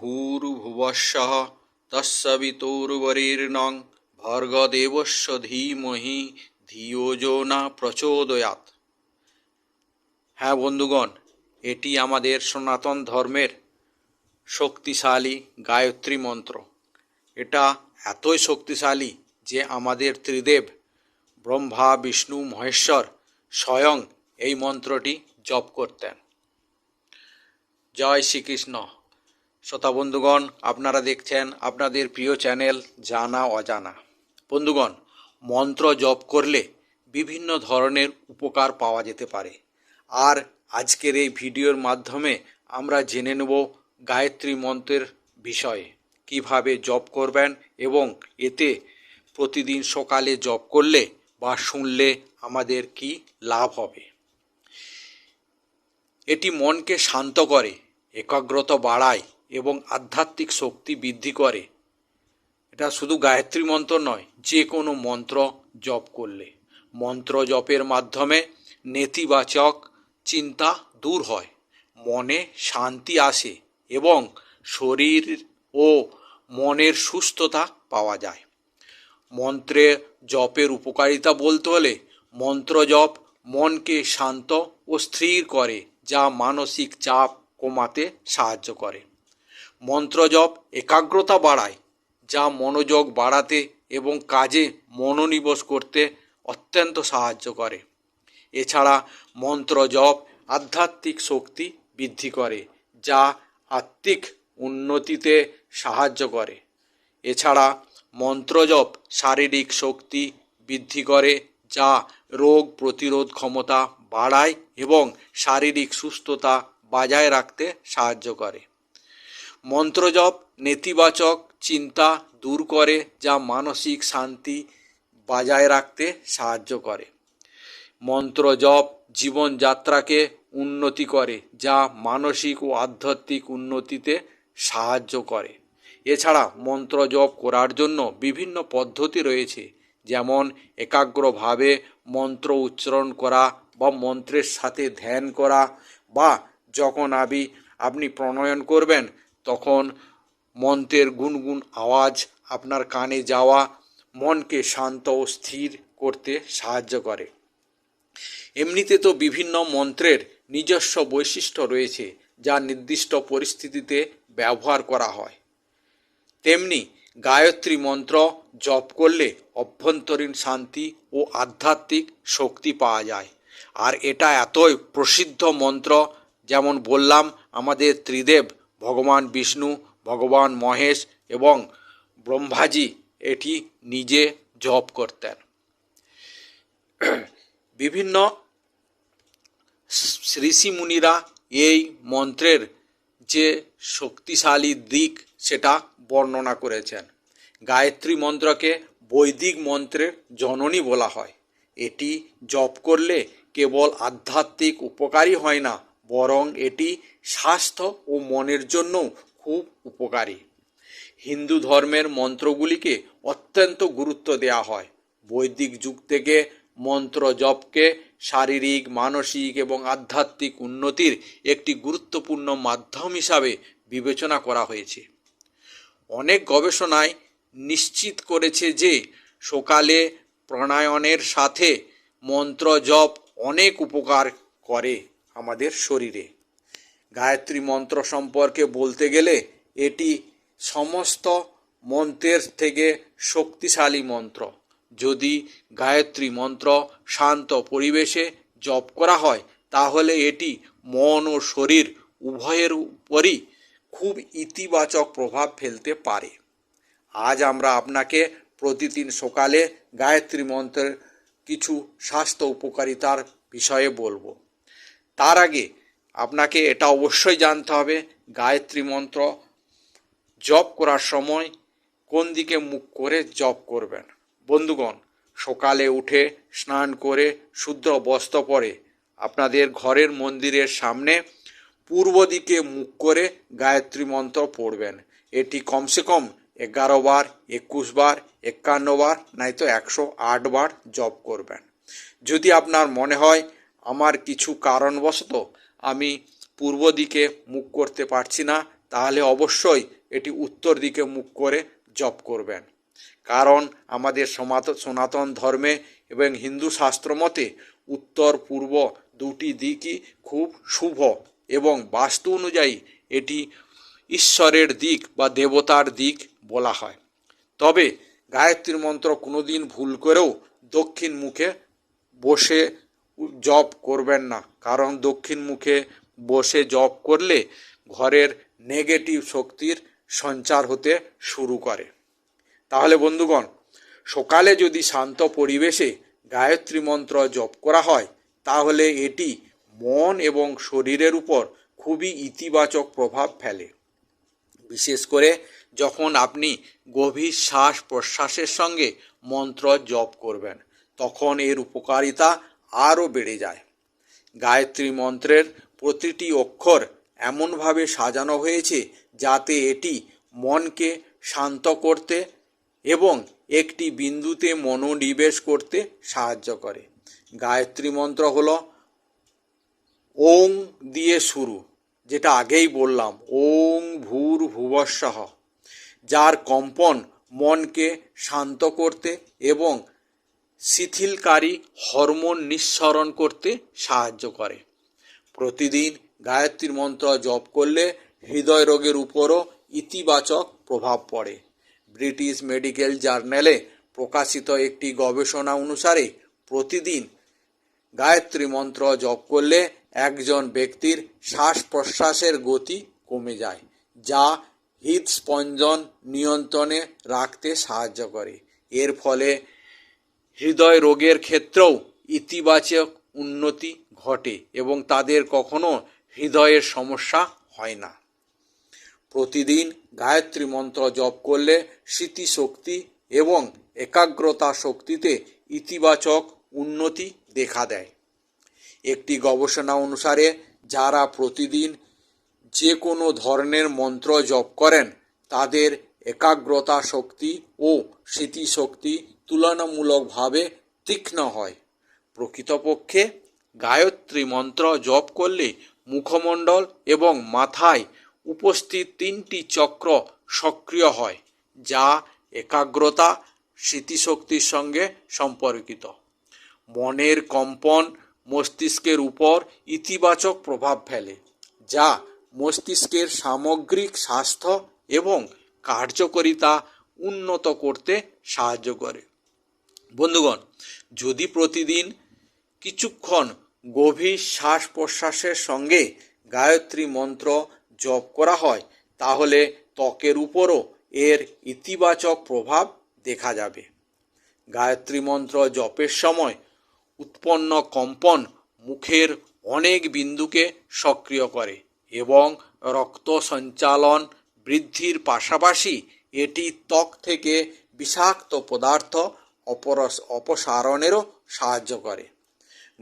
ভূর্ভুবস্সহ তস্সবিতুর্বরেণ্যং ভর্গদেবস্য ধীমহি যো না প্রচোদয়াৎ হ্যাঁ বন্ধুগণ, এটি আমাদের সনাতন ধর্মের শক্তিশালী গায়ত্রী মন্ত্র। এটা এতই শক্তিশালী যে আমাদের ত্রিদেব, ব্রহ্মা, বিষ্ণু, মহেশ্বর স্বয়ং এই মন্ত্রটি জপ করতেন। জয় শ্রীকৃষ্ণ। শ্রোতা বন্ধুগণ, আপনারা দেখছেন আপনাদের প্রিয় চ্যানেল জানা অজানা। বন্ধুগণ, মন্ত্র জপ করলে বিভিন্ন ধরনের উপকার পাওয়া যেতে পারে। আর আজকের এই ভিডিওর মাধ্যমে আমরা জেনে নেব গায়ত্রী মন্ত্রের বিষয়ে। কীভাবে জপ করবেন এবং এতে প্রতিদিন সকালে জপ করলে বা শুনলে আমাদের কি লাভ হবে? এটি মনকে শান্ত করে, একাগ্রতা বাড়ায় এবং আধ্যাত্মিক শক্তি বৃদ্ধি করে। এটা শুধু গায়ত্রী মন্ত্র নয় যে কোনো মন্ত্র জপ করলে। মন্ত্র জপের মাধ্যমে নেতিবাচক চিন্তা দূর হয়, মনে শান্তি আসে এবং শরীর ও মনের সুস্থতা পাওয়া যায়। মন্ত্রে জপের উপকারিতা বলতে হলে মন্ত্র জপ মনকে শান্ত ও স্থির করে, যা মানসিক চাপ কমাতে সাহায্য করে। মন্ত্র জপ একাগ্রতা বাড়ায়, যা মনোযোগ বাড়াতে এবং কাজে মনোনিবেশ করতে অত্যন্ত সাহায্য করে। এছাড়া মন্ত্র জপ আধ্যাত্মিক শক্তি বৃদ্ধি করে, যা আত্মিক উন্নতিতে সাহায্য করে। এছাড়া মন্ত্রজপ শারীরিক শক্তি বৃদ্ধি করে, যা রোগ প্রতিরোধ ক্ষমতা বাড়ায় এবং শারীরিক সুস্থতা বজায় রাখতে সাহায্য করে। মন্ত্রজপ, নেতিবাচক চিন্তা দূর করে, যা মানসিক শান্তি বজায় রাখতে সাহায্য করে। মন্ত্র জপ জীবনযাত্রাকে উন্নতি করে, যা মানসিক ও আধ্যাত্মিক উন্নতিতে সাহায্য করে। এছাড়া মন্ত্র জপ করার জন্য বিভিন্ন পদ্ধতি রয়েছে, যেমন একাগ্রভাবে মন্ত্র উচ্চারণ করা বা মন্ত্রের সাথে ধ্যান করা বা যখন আবি, আপনি প্রণয়ন করবেন তখন মন্ত্রের গুনগুন আওয়াজ আপনার কানে যাওয়া মনকে শান্ত ও স্থির করতে সাহায্য করে। এমনিতে তো বিভিন্ন মন্ত্রের নিজস্ব বৈশিষ্ট্য রয়েছে যা নির্দিষ্ট পরিস্থিতিতে ব্যবহার করা হয়। তেমনি গায়ত্রী মন্ত্র জপ করলে অভ্যন্তরীণ শান্তি ও আধ্যাত্মিক শক্তি পাওয়া যায়। আর এটা এতই প্রসিদ্ধ মন্ত্র, যেমন বললাম, আমাদের ত্রিদেব ভগবান বিষ্ণু, ভগবান মহেশ এবং ব্রহ্মাজি এটি নিজে জপ করতেন। বিভিন্ন ঋষি মুনিরা এই মন্ত্রের যে শক্তিশালী দিক সেটা বর্ণনা করেছেন। গায়ত্রী মন্ত্রকে বৈদিক মন্ত্রের জননী বলা হয়। এটি জপ করলে কেবল আধ্যাত্মিক উপকারী হয় না বরং এটি স্বাস্থ্য ও মনের জন্যও খুব উপকারী। হিন্দু ধর্মের মন্ত্রগুলিকে অত্যন্ত গুরুত্ব দেওয়া হয়। বৈদিক যুগ থেকে মন্ত্র জপকে শারীরিক, মানসিক এবং আধ্যাত্মিক উন্নতির একটি গুরুত্বপূর্ণ মাধ্যম হিসাবে বিবেচনা করা হয়েছে। অনেক গবেষণায় নিশ্চিত করেছে যে সকালে প্রাণায়নের সাথে মন্ত্র জপ অনেক উপকার করে। আমাদের শরীরে। গায়ত্রী মন্ত্র সম্পর্কে বলতে গেলে এটি সমস্ত মন্ত্রের থেকে শক্তিশালী মন্ত্র। যদি গায়ত্রী মন্ত্র শান্ত পরিবেশে জপ করা হয়, তাহলে এটি মন ও শরীর উভয়ের উপরই খুব ইতিবাচক প্রভাব ফেলতে পারে। আজ আমরা আপনাকে প্রতিদিন সকালে গায়ত্রী মন্ত্রের কিছু স্বাস্থ্য উপকারিতার বিষয়ে বলব। তার আগে আপনাকে এটা অবশ্যই জানতে হবে, গায়ত্রী মন্ত্র, জপ করার সময় কোন দিকে মুখ করে জপ করবেন? বন্ধুগণ, সকালে উঠে স্নান করে শুদ্ধ বস্ত্র পরে আপনাদের ঘরের মন্দিরের সামনে পূর্ব দিকে মুখ করে গায়ত্রী মন্ত্র পড়বেন। এটি কমসে কম এগারো বার, একুশ বার, একান্ন বার, নয়তো একশো আট বার জপ করবেন। যদি আপনার মনে হয় আমার কিছু কারণবশত আমি পূর্ব দিকে মুখ করতে পারছি না, তাহলে অবশ্যই এটি উত্তর দিকে মুখ করে জপ করবেন। কারণ আমাদের সমাত- সনাতন ধর্মে এবং হিন্দু শাস্ত্র মতে উত্তর, পূর্ব দুটি দিকই খুব শুভ এবং বাস্তু অনুযায়ী এটি ঈশ্বরের দিক বা দেবতার দিক বলা হয়। তবে গায়ত্রীর মন্ত্র কোনোদিন ভুল করেও দক্ষিণ মুখে বসে জপ করবেন না। কারণ দক্ষিণ মুখে বসে জপ করলে ঘরের নেগেটিভ শক্তির সঞ্চার হতে শুরু করে। তাহলে বন্ধুগণ, সকালে যদি শান্ত পরিবেশে গায়ত্রী মন্ত্র জপ করা হয়, তাহলে এটি মন এবং শরীরের উপর খুবই ইতিবাচক প্রভাব ফেলে। বিশেষ করে যখন আপনি গভীর শ্বাস প্রশ্বাসের সঙ্গে মন্ত্র জপ করবেন, তখন এর উপকারিতা আরও বেড়ে যায়। গায়ত্রী মন্ত্রের প্রতিটি অক্ষর এমনভাবে সাজানো হয়েছে যাতে এটি মনকে শান্ত করতে এবং একটি বিন্দুতে মনোনিবেশ করতে সাহায্য করে। গায়ত্রী মন্ত্র হল ওং দিয়ে শুরু, যেটা আগেই বললাম, ওং ভূর ভুবস্বহ যার কম্পন মনকে শান্ত করতে এবং শিথিলকারী হরমোন নিঃসরণ করতে সাহায্য করে। প্রতিদিন গায়ত্রীর মন্ত্র জপ করলে হৃদয় রোগের উপরও ইতিবাচক প্রভাব পড়ে। ব্রিটিশ মেডিকেল জার্নালে প্রকাশিত একটি গবেষণা অনুসারে প্রতিদিন গায়ত্রী মন্ত্র জপ করলে একজন ব্যক্তির শ্বাস প্রশ্বাসের গতি কমে যায়, যা হৃদস্পন্দন নিয়ন্ত্রণে রাখতে সাহায্য করে। এর ফলে হৃদয় রোগের ক্ষেত্রেও ইতিবাচক উন্নতি ঘটে এবং তাদের কখনো হৃদয়ের সমস্যা হয় না। প্রতিদিন গায়ত্রী মন্ত্র জপ করলে স্মৃতিশক্তি এবং একাগ্রতা শক্তিতে ইতিবাচক উন্নতি দেখা দেয়। একটি গবেষণা অনুসারে যারা প্রতিদিন যে কোনো ধরনের মন্ত্র জপ করেন, তাদের একাগ্রতা শক্তি ও স্মৃতিশক্তি তুলনামূলকভাবে তীক্ষ্ণ হয়। প্রকৃতপক্ষে গায়ত্রী মন্ত্র জপ করলে মুখমণ্ডল এবং মাথায় উপস্থিত তিনটি চক্র সক্রিয় হয়, যা একাগ্রতা, স্মৃতিশক্তির সঙ্গে সম্পর্কিত। মনের কম্পন মস্তিষ্কের উপর ইতিবাচক প্রভাব ফেলে, যা মস্তিষ্কের সামগ্রিক স্বাস্থ্য এবং কার্যকারিতা উন্নত করতে সাহায্য করে। বন্ধুগণ, যদি প্রতিদিন কিছুক্ষণ গভীর শ্বাস প্রশ্বাসের সঙ্গে গায়ত্রী মন্ত্র জপ করা হয়, তাহলে ত্বকের উপরও এর ইতিবাচক প্রভাব দেখা যাবে। গায়ত্রী মন্ত্র জপের সময় উৎপন্ন কম্পন মুখের অনেক বিন্দুকে সক্রিয় করে এবং রক্ত সঞ্চালন বৃদ্ধির পাশাপাশি এটি ত্বক থেকে বিষাক্ত পদার্থ অপরস, অপসারণেরও সাহায্য করে।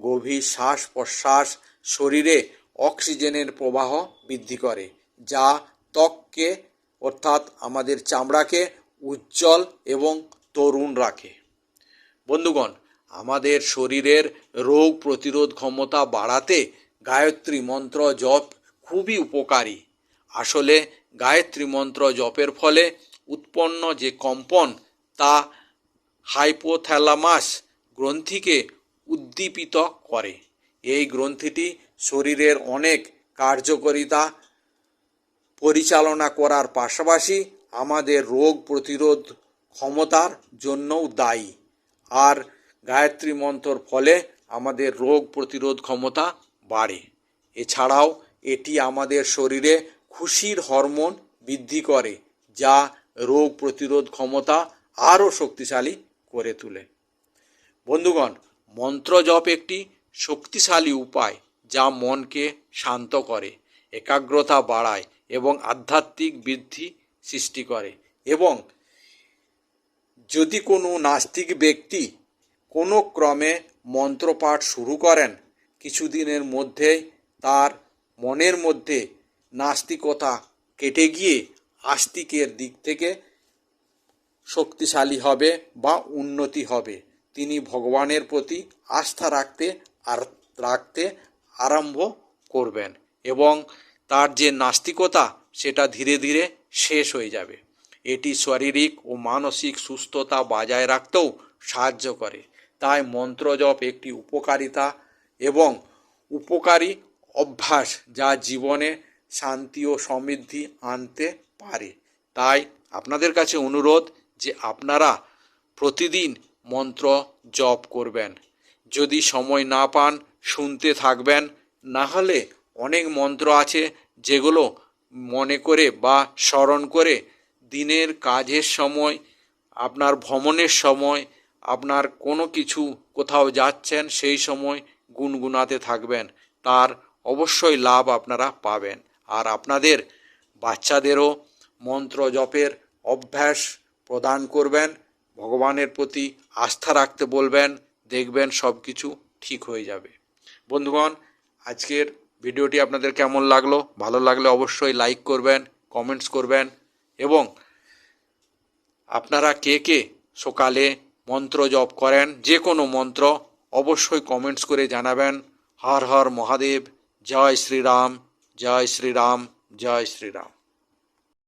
গভীর শ্বাস প্রশ্বাস শরীরে অক্সিজেনের প্রবাহ বৃদ্ধি করে, যা ত্বককে, অর্থাৎ আমাদের চামড়াকে উজ্জ্বল এবং তরুণ রাখে। বন্ধুগণ, আমাদের শরীরের রোগ প্রতিরোধ ক্ষমতা বাড়াতে গায়ত্রী মন্ত্র জপ খুবই উপকারী। আসলে গায়ত্রী মন্ত্র জপের ফলে উৎপন্ন যে কম্পন, তা হাইপোথ্যালামাস গ্রন্থিকে উদ্দীপিত করে। এই গ্রন্থিটি শরীরের অনেক কার্যকারিতা পরিচালনা করার পাশাপাশি আমাদের রোগ প্রতিরোধ ক্ষমতার জন্যও দায়ী। আর গায়ত্রী মন্ত্রর ফলে আমাদের রোগ প্রতিরোধ ক্ষমতা বাড়ে। এছাড়াও এটি আমাদের শরীরে খুশির হরমোন বৃদ্ধি করে, যা রোগ প্রতিরোধ ক্ষমতা আরও শক্তিশালী করে তোলে। বন্ধুগণ মন্ত্র জপ একটি শক্তিশালী উপায় যা মনকে শান্ত করে, একাগ্রতা বাড়ায় এবং আধ্যাত্মিক বৃদ্ধি সৃষ্টি করে এবং যদি কোনো নাস্তিক ব্যক্তি কোনো ক্রমে মন্ত্রপাঠ শুরু করেন, কিছুদিনের মধ্যেই তার মনের মধ্যে নাস্তিকতা কেটে গিয়ে আস্তিকের দিক থেকে শক্তিশালী হবে বা উন্নতি হবে। তিনি ভগবানের প্রতি আস্থা রাখতে আর রাখতে আরম্ভ করবেন এবং তার যে নাস্তিকতা, সেটা ধীরে ধীরে শেষ হয়ে যাবে। এটি শারীরিক ও মানসিক সুস্থতা বজায় রাখতেও সাহায্য করে। তাই মন্ত্র জপ একটি উপকারিতা এবং উপকারী অভ্যাস যা জীবনে শান্তি ও সমৃদ্ধি আনতে পারে। তাই আপনাদের কাছে অনুরোধ যে আপনারা প্রতিদিন মন্ত্র জপ করবেন। যদি সময় না পান, শুনতে থাকবেন। না হলে অনেক মন্ত্র আছে যেগুলো মনে করে বা স্মরণ করে দিনের কাজের সময়, আপনার ভ্রমণের সময়, আপনার কোনো কিছু কোথাও যাচ্ছেন সেই সময় গুনগুনাতে থাকবেন। তার অবশ্যই লাভ আপনারা পাবেন। আর আপনাদের বাচ্চাদেরও মন্ত্র জপের অভ্যাস প্রদান করবেন, ভগবানের প্রতি আস্থা রাখতে বলবেন, দেখবেন সব কিছু ঠিক হয়ে যাবে। বন্ধুগণ, আজকের ভিডিওটি আপনাদের কেমন লাগল? ভালো লাগলে অবশ্যই লাইক করবেন কমেন্টস করবেন এবং আপনারা কে কে সকালে মন্ত্র জপ করেন, যে কোনো মন্ত্র অবশ্যই কমেন্টস করে জানাবেন। হর হর মহাদেব, জয় শ্রীরাম জয় শ্রীরাম জয় শ্রীরাম।